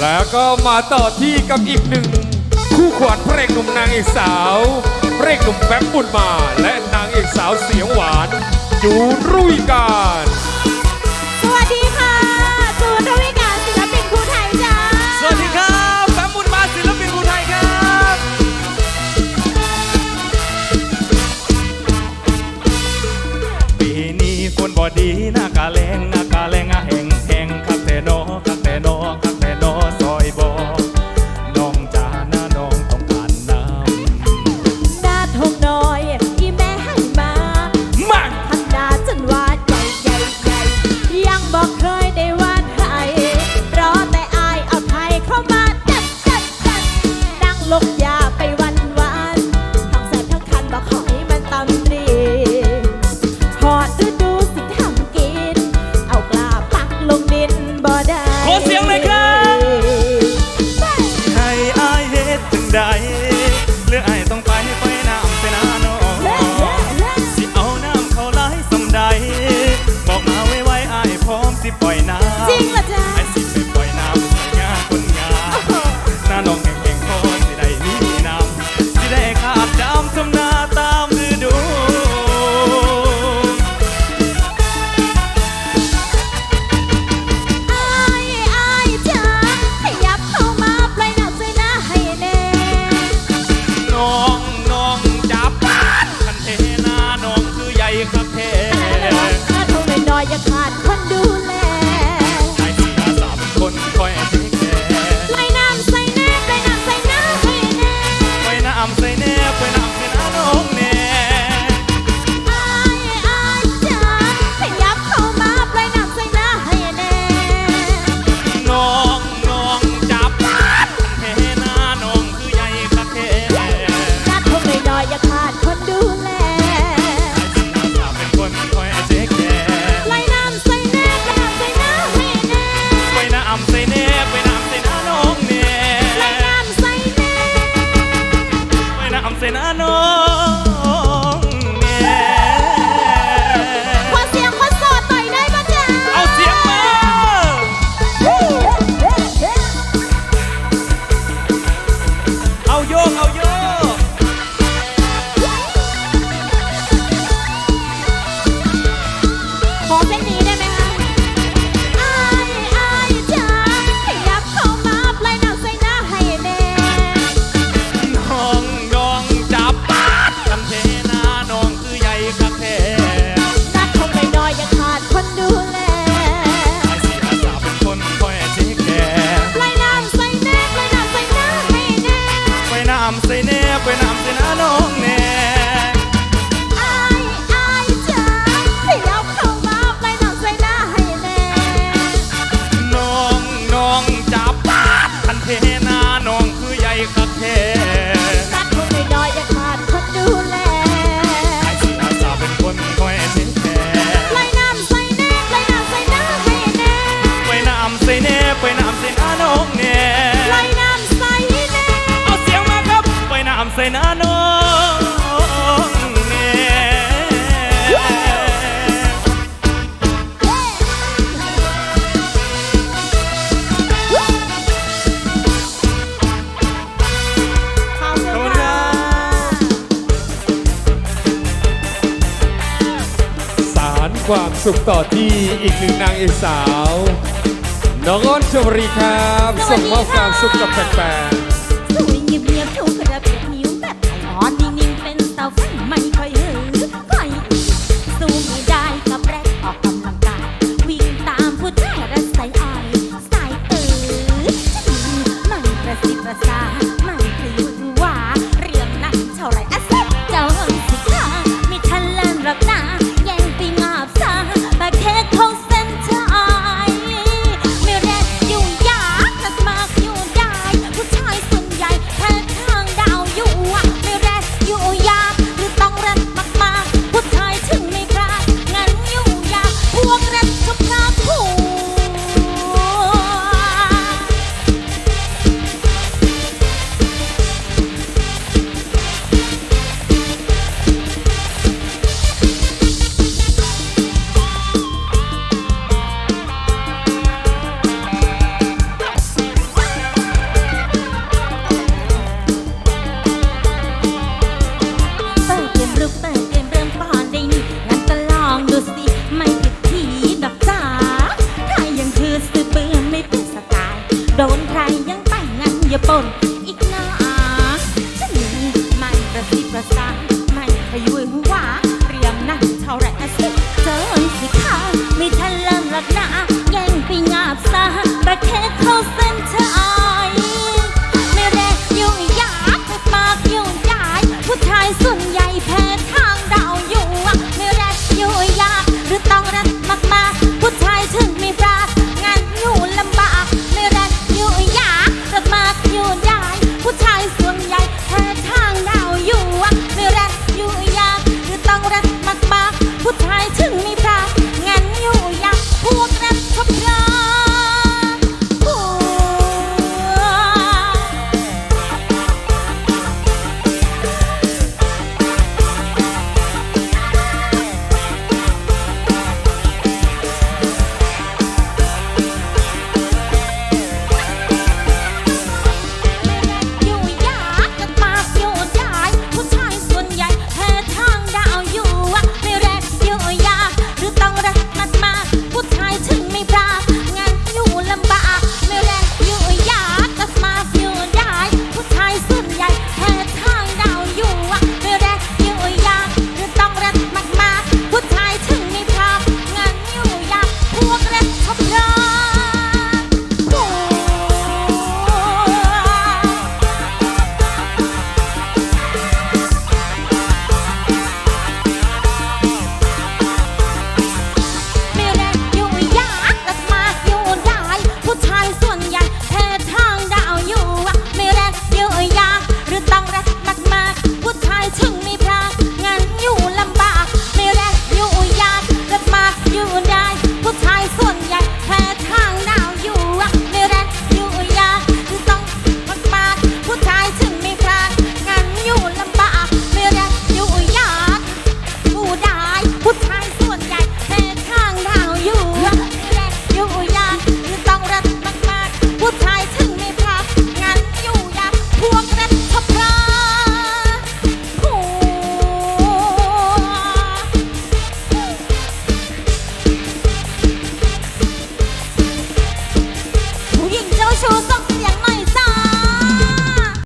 แล้วก็มาต่อที่กับอีกหนึ่ง คู่ขวัญพระเอกหนุ่มนางเอกสาวพระเอกหนุ่มแป๊บบุญมา และนางเอกสาวเสียงหวานจูนรุ่ยการ José ยนะน้องแม่ขอบคุณสารความสุขต่อที่อีกหนึ่งนางเอกสาว น้องอ้นชมรีครับ ส่งมอบความสุขกับแฟนๆ หวาเรียมนั่นเท่าไรอะสิเจอสิค่ะไม่ทันเริ่มหลักหนาแย่งไปงาบซาประเทศ